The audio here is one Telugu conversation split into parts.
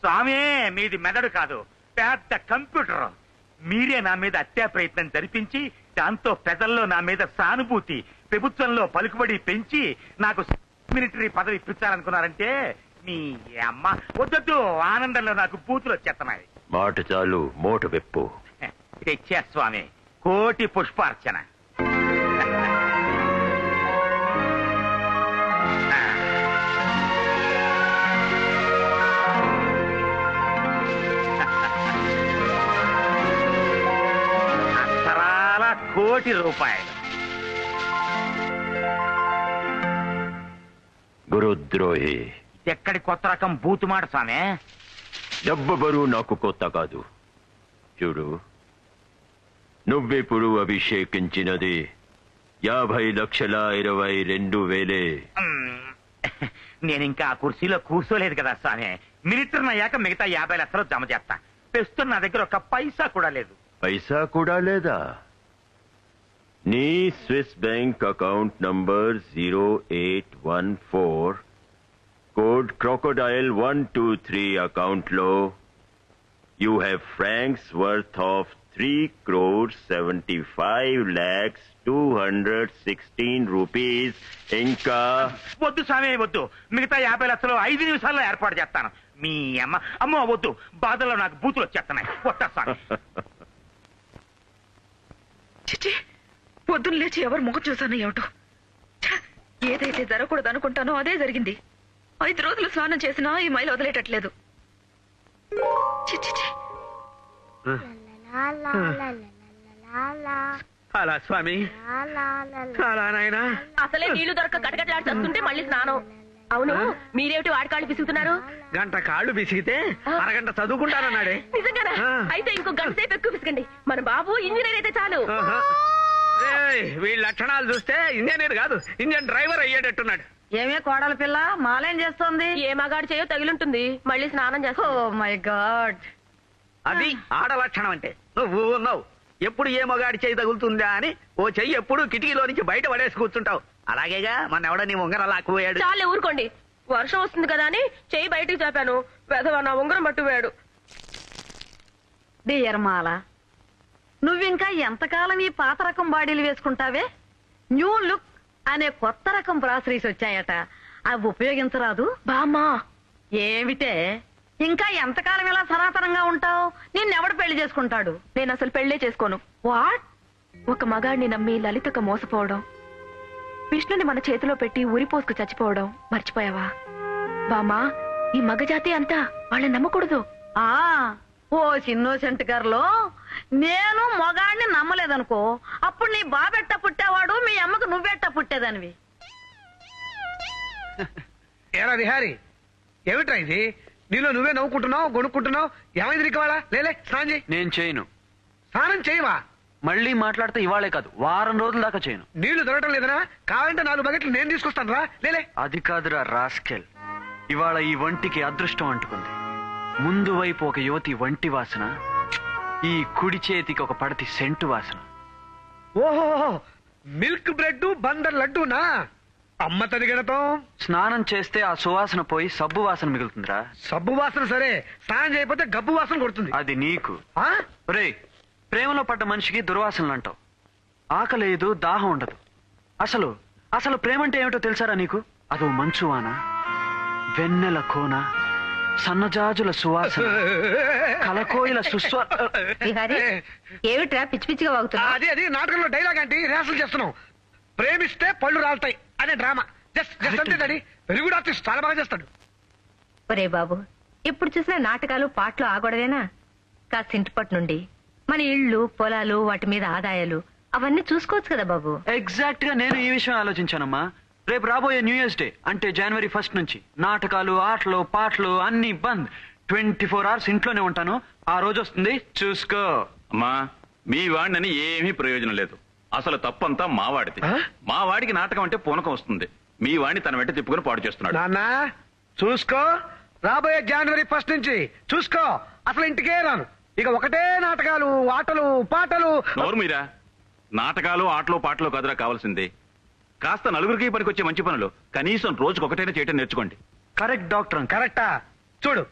స్వామి మీది మెదడు కాదు పెద్ద కంప్యూటర్. మీరే నా మీద హత్యా ప్రయత్నం జరిపించి దాంతో ప్రజల్లో నా మీద సానుభూతి ప్రభుత్వంలో పలుకుబడి పెంచి నాకు మిలిటరీ పదవి ఇప్పించాలనుకున్నారంటే మీ అమ్మ వద్దొద్దు ఆనందంలో నాకు బూతులు వచ్చేస్తున్నాయి. మాట చాలు మోట వెప్పు. తెచ్చా స్వామి కోటి పుష్పార్చన. కోటి రూపాయలు. గురుద్రోహి. ఎక్కడి కొత్త రకం బూతు మాట స్వామి డబ్బు బరువు నాకు కొత్త కాదు. చూడు నువ్విప్పుడు అభిషేకించినది యాభై లక్షల ఇరవై రెండు వేలే. మ్మ్. నేను ఇంకా ఆ కుర్చీలో కూర్చోలేదు కదా స్వామి మిలిటరీ అయ్యాక మిగతా యాభై లక్షలు జమ చేస్తా. ప్రస్తుతం నా దగ్గర ఒక పైసా కూడా లేదు. పైసా కూడా లేదా? నీ Swiss bank account number zero eight one four code crocodile one two three అకౌంట్లో you have francs worth of three crore seventy five lakhs two hundred sixteen rupees ఇంకా వద్దు స్వామి వద్దు. మిగతా యాభై లక్షలు ఐదు నిమిషాల్లో ఏర్పాటు చేస్తాను. మీ అమ్మ అమ్మో వద్దు. బాధలో నాకు బూతులు వచ్చేస్తున్నాయి. కొత్త స్వామి. చిచి పొద్దున్న లేచి ఎవరు ముఖం చూసానో ఏమిటో! ఏదైతే జరగకూడదు అనుకుంటానో అదే జరిగింది. ఐదు రోజులు స్నానం చేసినా ఈ మైలు వదిలేటట్లేదు. అలా స్వామి. అలా నాయనా. అసలే నీళ్ళు దొరక కటకట్లాడి చస్తుంటే మళ్ళీ స్నానం. అవును మీరేమిటి వాడికాళ్ళు పిసుకుతున్నారు గంట కాళ్ళు బిసిగితే అరగంట చదువుకుంటానన్నాడే. నిజంగానా? ఆ. అయితే ఇంకో గంట సేపు ఎక్కువ పిసకండి మన బాబు ఇంజనీర్ అయితే చాలు. వీళ్ళ లక్షణాలు చూస్తే ఇంజనీర్ కాదు ఇంజన్ డ్రైవర్ అయ్యేటట్టున్నాడు. ఏమే కోడల పిల్ల? మాలేం చేస్తోంది? ఏ మగాడు చేయో తగిలుంటుంది. మళ్ళీ స్నానం ఓ చేస్తా మై గాడ్. అది ఆడ లక్షణం అంటే. నువ్వు ఉన్నావు. ఎప్పుడు ఏ మగాడి చేయి తగులుతుందా అని ఓ చెయ్యి ఎప్పుడు కిటికీలో నుంచి బయట పడేసి కూర్చుంటావు. అలాగేగా మన ఎవడ నీ ఉంగరం లాక్కుపోయాడు. చాలే ఊరుకోండి. వర్షం వస్తుంది కదా అని చెయ్యి బయటికి చాపాను. వెధవ నా ఉంగరం పట్టుపోయాడు డియర్ మాల నువ్వింకా ఎంతకాలం ఈ పాత రకం బాడీలు వేసుకుంటావే? న్యూ లుక్ అనే కొత్త రకం బ్రాసరీస్ వచ్చాయట. అవి ఉపయోగించరాదు? బామ్మా. ఏమిటే? ఇంకా ఎంతకాలం ఇలా సనాతనంగా ఉంటావు? నిన్నెవడు పెళ్ళి చేసుకుంటాడు? నేను అసలు పెళ్ళే చేసుకోను. వాట్? ఒక మగాడిని నమ్మి లలితక మోసపోవడం. విష్ణుని మన చేతిలో పెట్టి ఉరిపోసుకు చచ్చిపోవడం. మర్చిపోయావా? బామ్మా ఈ మగజాతి అంతా వాళ్ళని నమ్మకూడదు. ఆ ఓ ఇన్నోసెంట్ గారిలో నేను మొగాడిని నమ్మలేదనుకో అప్పుడు నీ బాబెట్ట పుట్టేవాడు మీ అమ్మకు నువ్వెట్ట పుట్టేదానివి? ఏరా విహారి ఏమిట్రా ఇది? నీలో నువ్వే నవ్వుకుంటున్నావు గొనుక్కుంటున్నావు ఏమైంది నీకు ఇవాళ? లేలే స్నానం చేయి. నేను చేయను. స్నానం చేయవా? మళ్ళీ మాట్లాడితే ఇవాళే కాదు వారం రోజుల దాకా చేయను. నీళ్ళు దొరకటం లేదనా? కావాలంటే నాలుగు బకెట్లు నేను తీసుకొస్తాను రా లేలే అది కాదురా రాస్కెల్. ఇవాళ ఈ వంటికి అదృష్టం అంటుకుంది. ముందు వైపు ఒక యువతి వంటి వాసన ఈ కుడి చేతికి ఒక పడతి సెంటు వాసన. ఓహో మిల్క్ బ్రెడ్ బందర్ లడ్డూనా? అమ్మ తదిగడతాం స్నానం చేస్తే ఆ సువాసన పోయి సబ్బు వాసన మిగులుతుందిరా. సబ్బు వాసన సరే స్నానం చేయకపోతే గబ్బు వాసన కొడుతుంది. అది నీకు. ఆ? రే ప్రేమలో పడ్డ మనిషికి దుర్వాసనలు అంటావు. ఆకలేదు దాహం ఉండదు. అసలు అసలు ప్రేమ అంటే ఏమిటో తెలుసారా నీకు? అదో మంచు వాన వెన్నెల కోన సన్నజాజుల సువాసన. కలకోయిల సుస్వ ఏమిట్రా పిచ్చి పిచ్చిగా వాగుతున్నా అది అది నాటకంలో డైలాగ్ అంటే రిహార్సల్ చేస్తున్నాం ప్రేమిస్తే పళ్ళు రాలుతాయి అనే డ్రామా. జస్ట్ జస్ట్ అంతే డాడీ. వెరీ గుడ్ ఆర్టిస్ట్ చాలా బాగా చేస్తాడు. ఒరే బాబు ఇప్పుడు చూసిన నాటకాలు పాటలు ఆగొడవేనా కాస్త ఇంటిపట్టు నుండి. మన ఇళ్ళు పొలాలు వాటి మీద ఆదాయాలు అవన్నీ చూసుకోవచ్చు కదా బాబు. ఎగ్జాక్ట్గా నేను ఈ విషయం ఆలోచించానమ్మా. రేపు రాబోయే న్యూ ఇయర్స్ డే అంటే జనవరి ఫస్ట్ నుంచి నాటకాలు ఆటలు పాటలు అన్ని బంద్. ట్వంటీ ఫోర్ అవర్స్ ఇంట్లోనే ఉంటాను. ఆ రోజు వస్తుంది. చూసుకో. అమ్మా మీ వాడినని ఏమీ ప్రయోజనం లేదు. అసలు తప్పంతా మావాడిది ఆ? మా వాడికి నాటకం అంటే పూనకం వస్తుంది. మీ వాడిని తన వెంట తిప్పుకొని పాడు చేస్తున్నాడు. నాన్న చూసుకో. రాబోయే జనవరి ఫస్ట్ నుంచి చూసుకో. అసలు ఇంటికే రాను. ఇక ఒకటే నాటకాలు ఆటలు పాటలు. నోరు మీరా? నాటకాలు ఆటలు పాటలు కదరా కావాల్సింది. కాస్త నలుగురికి పనికొచ్చే మంచి పనులు. కనీసం రోజుకొకటైనా చేయటం నేర్చుకోండి. కరెక్ట్ డాక్టర్ కరెక్టా? చూడు.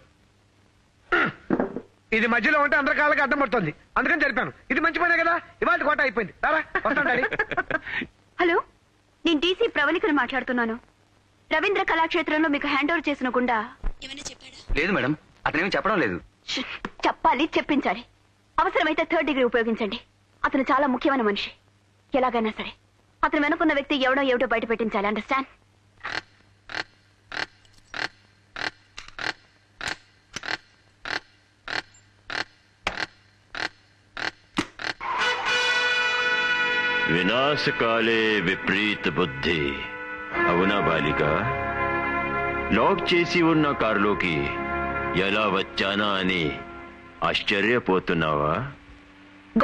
ఇది మధ్యలో ఉంటే అందరి కాళ్ళకి అడ్డం పడుతుంది. అందుకని జరిపాను. ఇది మంచి పనే కదా? ఇవాళ కోట అయిపోయింది. రారా హలో నేను టీసీ ప్రవళికను మాట్లాడుతున్నాను. రవీంద్ర కళాక్షేత్రంలో మీకు హ్యాండ్ ఓవర్ చేసిన గుండా. లేదు మేడం అతనేమి చెప్పడం లేదు. చెప్పాలి చెప్పించాలి. అవసరమైతే థర్డ్ డిగ్రీ ఉపయోగించండి. అతను చాలా ముఖ్యమైన మనిషి. ఎలాగైనా సరే. అతను వెనుకున్న వ్యక్తి ఎవడో ఏమిటో బయట పెట్టించాలి అండర్స్టాండ్ వినాశకాలే విపరీత బుద్ధి. అవునా బాలిక? లాక్ చేసి ఉన్న కారులోకి ఎలా వచ్చానా అని ఆశ్చర్యపోతున్నావా?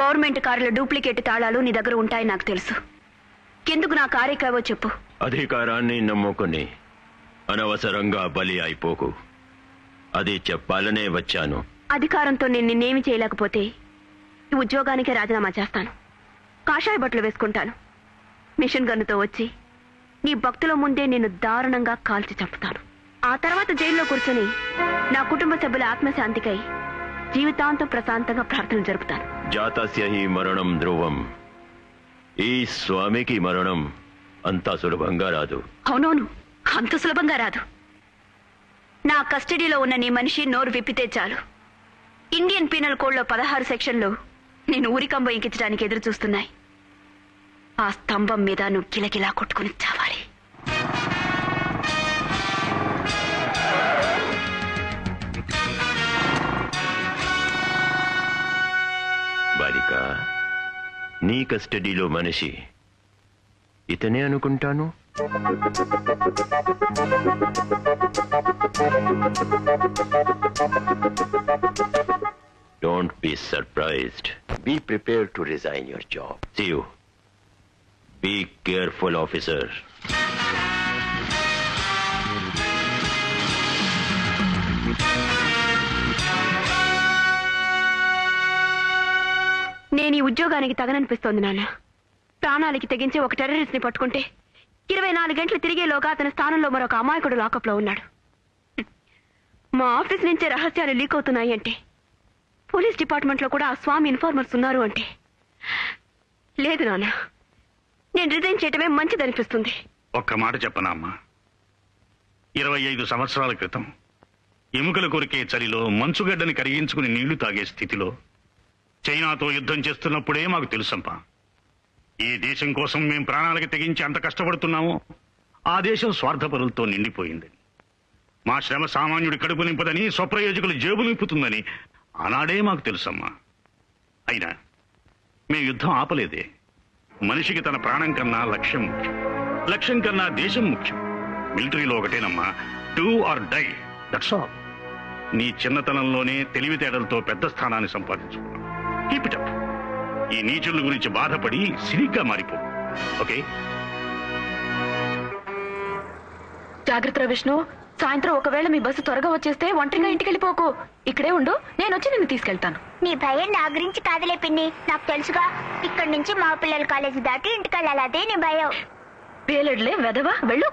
గవర్నమెంట్ కారుల డూప్లికేట్ తాళాలు నీ దగ్గర ఉంటాయి నాకు తెలుసు. ఎందుకు నా కారే కావో చెప్పు. అధికారాన్ని నమ్ముకుని అనవసరంగా బలి అయిపోకు. అది చెప్పాలనే వచ్చాను. అధికారంతో నేను నిన్నేమి చేయలేకపోతే ఈ ఉద్యోగానికే రాజీనామా చేస్తాను. కాషాయ బట్టలు వేసుకుంటాను. మిషన్ గన్నుతో వచ్చి నీ భక్తుల ముందే నిన్ను దారుణంగా కాల్చి చంపుతాను. ఆ తర్వాత జైల్లో కూర్చొని నా కుటుంబ సభ్యుల ఆత్మశాంతికై జీవితాంతం ప్రశాంతంగా ప్రార్థనలు జరుపుతాను. జాతస్య హి మరణం ధ్రువం. ఈ స్వామికి మరణం అంత సులభంగా రాదు. అవునవును. అంత సులభంగా రాదు. నా కస్టడీలో ఉన్న నీ మనిషి నోరు విప్పితే చాలు. ఇండియన్ పీనల్ కోడ్లో పదహారు సెక్షన్లు నేను ఊరికంబ ఇంకించడానికి ఎదురు చూస్తున్నాయి ఆ స్తంభం మీద నువ్వు కిలకిలా కొట్టుకుని నీ కస్టడీలో మనిషి ఇతనే అనుకుంటాను Don't be surprised. Be prepared to resign your job. See you. Be careful, officer. ఉద్యోగానికి తగననిపిస్తోంది నాన్న. ప్రాణాలకి తెగించి ఒక టెర్రరిస్ట్ని పట్టుకుంటే ఇరవై నాలుగు గంటలు తిరిగేలోగా అతని స్థానంలో మరొక అమాయకుడు లాకప్లో ఉన్నాడు. మా ఆఫీస్ నుంచే రహస్యాలు లీక్ అవుతున్నాయి అంటే పోలీస్ డిపార్ట్మెంట్లో కూడా ఆ స్వామి ఇన్ఫార్మర్స్ ఉన్నారు అంటే. లేదు నాన్న. నేను రిజైన్ చేయటమే మంచిదనిపిస్తుంది. ఒక్క మాట చెప్పనా అమ్మా? ఇరవై ఐదు సంవత్సరాల క్రితం ఎముకలు కొరికే చలిలో మంచుగడ్డని కరిగించుకుని నీళ్ళు తాగే స్థితిలో చైనాతో యుద్ధం చేస్తున్నప్పుడే మాకు తెలుసమ్మా ఏ దేశం కోసం మేం ప్రాణాలకి తెగించి అంత కష్టపడుతున్నామో ఆ దేశం స్వార్థపరులతో నిండిపోయింది. మా శ్రమ సామాన్యుడి కడుపు నింపదని స్వప్రయోజకులు జేబు నింపుతుందని ఆనాడే మాకు తెలుసమ్మా. అయినా మేం యుద్ధం ఆపలేదే. మనిషికి తన ప్రాణం కన్నా లక్ష్యం ముఖ్యం. లక్ష్యం కన్నా దేశం ముఖ్యం. మిలిటరీలో ఒకటేనమ్మా do or die that's all. నీ చిన్నతనంలోనే తెలివితేటలతో పెద్ద స్థానాన్ని సంపాదించుకున్నావు కీప్ ఇట్ అప్ ఈ నీచుల గురించి బాధపడి సిరిగ్గా మారిపో. ఓకే జాగ్రత్త విష్ణు. సాయంత్రం ఒకవేళ మీ బస్సు త్వరగా వచ్చేస్తే ఒంటరిగా ఇంటికి వెళ్ళిపోకు ఇక్కడే ఉండు. నేను వచ్చి నిన్ను తీసుకెళ్తాను. నీ భయం నా గురించి కాదులే పిన్ని. నాకు తెలుసుగా. ఇక్కడి నుంచి మా పిల్లల కాలేజీ దాటి ఇంటికి వెళ్ళాలి అదే నీ భయం. పేలడ్లే వెదవా వెళ్ళు.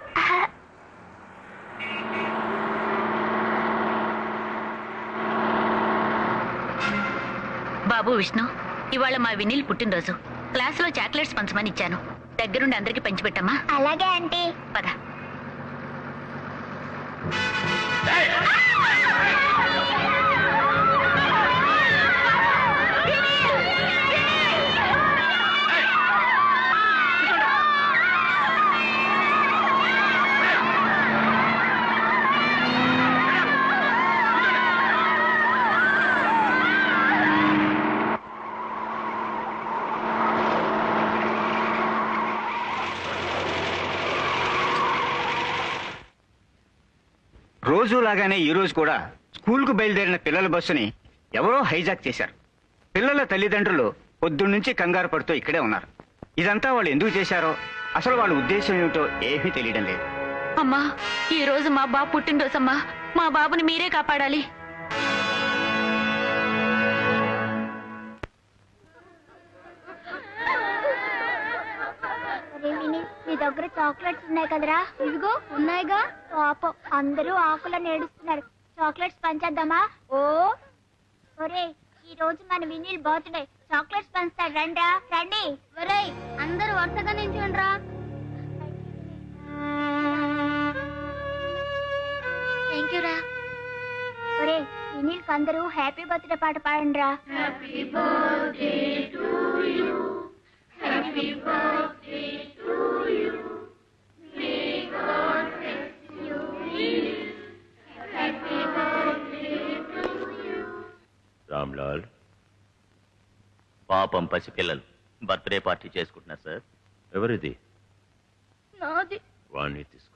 బాబు విష్ణు ఇవాళ మా వినీల్ పుట్టినరోజు. క్లాసులో చాక్లెట్స్ పంచమని ఇచ్చాను. దగ్గరుండి అందరికి పంచిపెట్టమ్మా. అలాగే ఆంటీ. పద. రోజులాగానే ఈ రోజు కూడా స్కూల్కు బయలుదేరిన పిల్లల బస్సుని ఎవరో హైజాక్ చేశారు. పిల్లల తల్లిదండ్రులు పొద్దున్నుంచి కంగారు పడుతూ ఇక్కడే ఉన్నారు. ఇదంతా వాళ్ళు ఎందుకు చేశారో అసలు వాళ్ళ ఉద్దేశం ఏమిటో ఏమీ తెలియడం లేదు. అమ్మా ఈ రోజు మా బాబు పుట్టినరోజమ్మా మా బాబుని మీరే కాపాడాలి. చాక్లెట్స్ ఉన్నాయి కదరా? ఇదిగో ఉన్నాయిగా. పాపం అందరూ ఆకులను ఏడుస్తున్నారు చాక్లెట్స్ పంచేద్దామా? ఓ! ఒరే ఈ రోజు మన వినీల్ బర్త్డే. చాక్లెట్స్ పంచుతాడు రండ్రా. రండి. ఒరే అందరూ వరుసగా నించుండ్రా. థ్యాంక్ యూ రా. ఒరే వినీల్ అందరూ హ్యాపీ బర్త్డే పాట పాడండిరా. టు పాపం పసిపిల్లలు. బర్త్డే పార్టీ చేసుకుంటున్నారు సార్. ఎవరిది? నాది. వాణ్ణి తీసుకురా